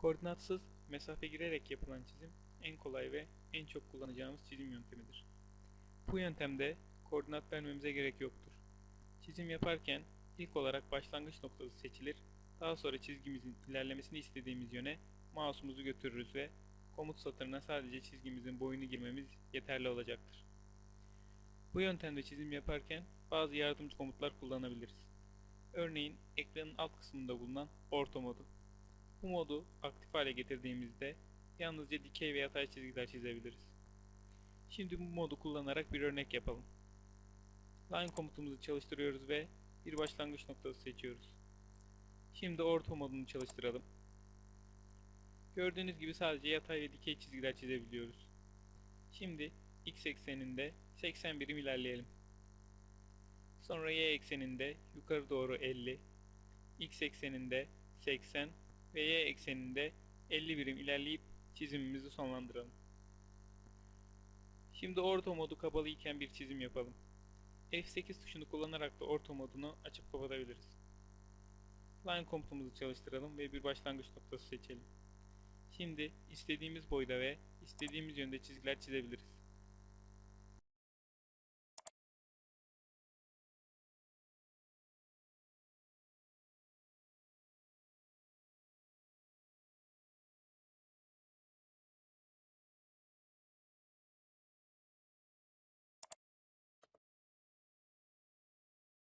Koordinatsız mesafe girerek yapılan çizim en kolay ve en çok kullanacağımız çizim yöntemidir. Bu yöntemde koordinat vermemize gerek yoktur. Çizim yaparken ilk olarak başlangıç noktası seçilir, daha sonra çizgimizin ilerlemesini istediğimiz yöne mouse'umuzu götürürüz ve komut satırına sadece çizgimizin boyunu girmemiz yeterli olacaktır. Bu yöntemde çizim yaparken bazı yardımcı komutlar kullanabiliriz. Örneğin ekranın alt kısmında bulunan orta modu. Bu modu aktif hale getirdiğimizde yalnızca dikey ve yatay çizgiler çizebiliriz. Şimdi bu modu kullanarak bir örnek yapalım. Line komutumuzu çalıştırıyoruz ve bir başlangıç noktası seçiyoruz. Şimdi orta modunu çalıştıralım. Gördüğünüz gibi sadece yatay ve dikey çizgiler çizebiliyoruz. Şimdi x ekseninde 80 birim ilerleyelim. Sonra y ekseninde yukarı doğru 50, x ekseninde 80 ve y ekseninde 50 birim ilerleyip çizimimizi sonlandıralım. Şimdi orta modu kapalı iken bir çizim yapalım. F8 tuşunu kullanarak da orta modunu açıp kapatabiliriz. Line komutumuzu çalıştıralım ve bir başlangıç noktası seçelim. Şimdi istediğimiz boyda ve istediğimiz yönde çizgiler çizebiliriz.